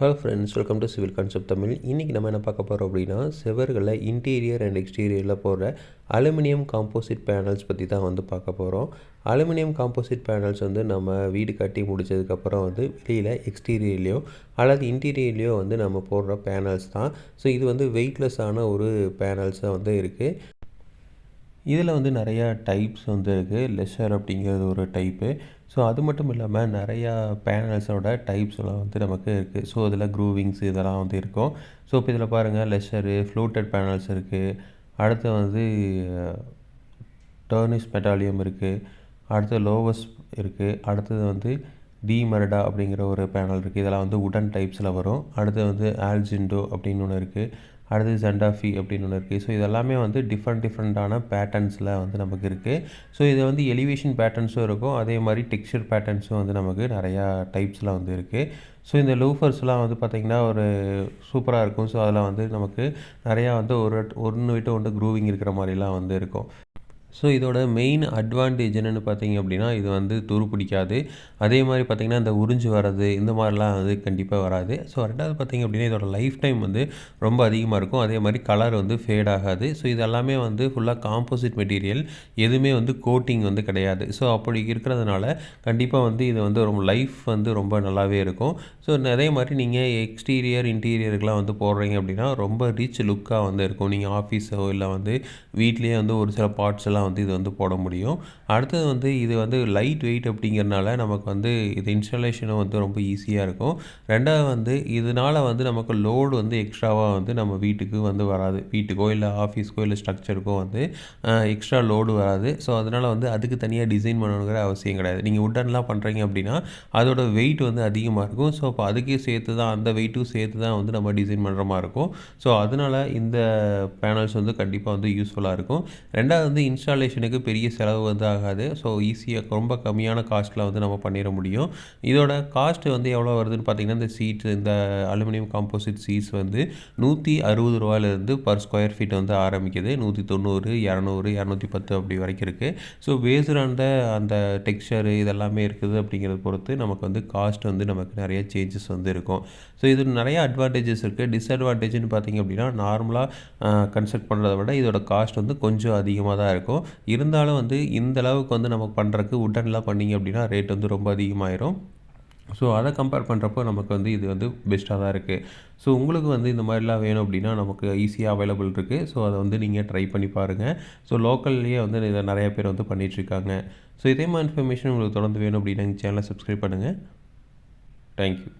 Hello friends welcome to civil concept Tamil இன்றைக்கி நம்ம என்ன பார்க்க போகிறோம் அப்படின்னா செவர்களில் இன்டீரியர் அண்ட் எக்ஸ்டீரியரில் போடுற அலுமினியம் காம்போசிட் பேனல்ஸ் பற்றி தான் வந்து பார்க்க போகிறோம் அலுமினியம் காம்போசிட் பேனல்ஸ் வந்து நம்ம வீடு கட்டி முடிச்சதுக்கப்புறம் வந்து வெளியில் எக்ஸ்டீரியர்லேயோ அல்லது இன்டீரியர்லேயோ வந்து நம்ம போடுற பேனல்ஸ் தான். ஸோ இது வந்து வெயிட்லெஸ்ஸான ஒரு பேனல்ஸாக வந்து இருக்குது இதில் வந்து நிறையா டைப்ஸ் வந்து இருக்குது லெஷர் அப்படிங்கிறது ஒரு டைப்பு. ஸோ அது மட்டும் இல்லாமல் நிறையா பேனல்ஸோட டைப்ஸ்லாம் வந்து நமக்கு இருக்குது ஸோ இதில் க்ரூவிங்ஸ் இதெல்லாம் வந்து இருக்கும். ஸோ இப்போ இதில் பாருங்கள் லெஷரு ஃப்ளூட்டட் பேனல்ஸ் இருக்குது அடுத்து வந்து டர்னிஸ் மெட்டாலியம் இருக்குது அடுத்து லோவஸ் இருக்குது அடுத்தது வந்து டிமரடா அப்படிங்கிற ஒரு பேனல் இருக்குது இதெல்லாம் வந்து உடன் டைப்ஸில் வரும். அடுத்து வந்து ஆல்ஜிண்டோ அப்படின்னு ஒன்று இருக்குது அடுத்து ஜெண்டாஃபி அப்படின்னு ஒன்று இருக்குது ஸோ இதெல்லாமே வந்து டிஃப்ரெண்ட் டிஃப்ரெண்ட்டான பேட்டர்ன்ஸில் வந்து நமக்கு இருக்குது ஸோ இது வந்து எலிவேஷன் பேட்டர்ன்ஸும் இருக்கும். அதே மாதிரி டெக்ஸ்சர் பேட்டர்ன்ஸும் வந்து நமக்கு நிறையா டைப்ஸில் வந்து இருக்குது ஸோ இந்த லூஃபர்ஸ்லாம் வந்து பார்த்திங்கன்னா ஒரு சூப்பராக இருக்கும். ஸோ அதில் வந்து நமக்கு நிறையா வந்து ஒரு ஒன்று விட்டு ஒன்று க்ரூவிங் இருக்கிற மாதிரிலாம் வந்து இருக்கும். ஸோ இதோட மெயின் அட்வான்டேஜ் என்னென்னு பார்த்தீங்க அப்படின்னா இது வந்து துரு பிடிக்காது. அதே மாதிரி பார்த்திங்கன்னா இந்த உறிஞ்சு வர்றது இந்த மாதிரிலாம் வந்து கண்டிப்பாக வராது. ஸோ ரெண்டாவது பார்த்திங்க அப்படின்னா இதோட லைஃப் டைம் வந்து ரொம்ப அதிகமாக இருக்கும். அதே மாதிரி கலர் வந்து ஃபேட் ஆகாது. ஸோ இது எல்லாமே வந்து ஃபுல்லாக காம்போசிட் மெட்டீரியல் எதுவுமே வந்து கோட்டிங் வந்து கிடையாது. ஸோ அப்படி இருக்கிறதுனால கண்டிப்பாக வந்து இது வந்து ரொம்ப லைஃப் வந்து ரொம்ப நல்லாவே இருக்கும். ஸோ அதே மாதிரி நீங்கள் எக்ஸ்டீரியர் இன்டீரியருக்கெலாம் வந்து போடுறீங்க அப்படின்னா ரொம்ப ரிச் லுக்காக வந்து இருக்கும். நீங்கள் ஆஃபீஸோ இல்லை வந்து வீட்லேயே வந்து ஒரு சில பார்ட்ஸ் எல்லாம் வந்து இது வந்து போட முடியும். அடுத்தது வந்து இது வந்து லைட் வெயிட் அப்படிங்கிறனால நமக்கு வந்து இது இன்ஸ்டாலேஷனும் வந்து ரொம்ப ஈஸியாக இருக்கும். ரெண்டாவது வந்து இதனால் வந்து நமக்கு லோடு வந்து எக்ஸ்ட்ராவாக வந்து நம்ம வீட்டுக்கு வந்து வராது. வீட்டுக்கோ இல்லை ஆஃபீஸ்க்கோ இல்லை ஸ்ட்ரக்சருக்கோ வந்து எக்ஸ்ட்ரா லோடு வராது. ஸோ அதனால் வந்து அதுக்கு தனியாக டிசைன் பண்ணணுங்கிற அவசியம் கிடையாது. நீங்கள் உட்டன்லாம் பண்ணுறீங்க அப்படின்னா அதோட வெயிட் வந்து அதிகமாக இருக்கும். ஸோ அப்போ அதுக்கே சேர்த்து தான் அந்த வெயிட்டும் சேர்த்து தான் வந்து நம்ம டிசைன் பண்ணுற மாதிரி இருக்கும். ஸோ அதனால் இந்த பேனல்ஸ் வந்து கண்டிப்பாக வந்து யூஸ்ஃபுல்லாக இருக்கும். ரெண்டாவது வந்து இன்ஸ்டாலேஷனுக்கு பெரிய செலவு வந்து ஆகாது. ஸோ ஈஸியாக ரொம்ப கம்மியான காஸ்ட்டில் வந்து நம்ம பண்ணிட முடியும். இதோட காஸ்ட் வந்து எவ்வளோ வருதுன்னு பார்த்தீங்கன்னா இந்த சீட்ஸ் இந்த அலுமினியம் காம்போசிட் சீட்ஸ் வந்து நூற்றி அறுபது ரூபாயிலேருந்து பர் ஸ்கொயர் ஃபீட் வந்து ஆரம்பிக்குது. நூற்றி தொண்ணூறு இரநூறு இரநூத்தி பத்து அப்படி வரைக்கும் இருக்குது ஸோ பேஸ்டு அந்த அந்த டெக்ஸ்சரு இதெல்லாமே இருக்குது அப்படிங்கிறத பொறுத்து நமக்கு வந்து காஸ்ட் வந்து நமக்கு நிறைய சேஞ்சஸ் வந்து இருக்கும். ஸோ இது நிறைய அட்வான்டேஜஸ் இருக்குது டிஸ்அட்வான்டேஜ்னு பார்த்திங்க அப்படின்னா நார்மலாக கன்ஸ்ட்ரக்ட் பண்ணுறத விட இதோட காஸ்ட் வந்து கொஞ்சம் அதிகமாக தான் இருக்கும். இருந்தாலும் வந்து இந்த அளவுக்கு வந்து நம்ம பண்ணுறக்கு உட்டன்லாம் பண்ணிங்க அப்படின்னா ரேட் வந்து ரொம்ப அதிகமாயிரும். ஸோ அதை கம்பேர் பண்ணுறப்போ நமக்கு வந்து இது வந்து பெஸ்ட்டாக தான் இருக்குது ஸோ உங்களுக்கு வந்து இந்த மாதிரிலாம் வேணும் அப்படின்னா நமக்கு ஈஸியாக அவைலபிள் இருக்குது ஸோ அதை வந்து நீங்கள் ட்ரை பண்ணி பாருங்கள் ஸோ லோக்கல்லையே வந்து இதை நிறைய பேர் வந்து பண்ணிகிட்ருக்காங்க ஸோ இதே மாதிரி இன்ஃபர்மேஷன் உங்களுக்கு தொடர்ந்து வேணும் அப்படின்னா எங்கள் சேனலை சப்ஸ்கிரைப் பண்ணுங்கள் தேங்க்யூ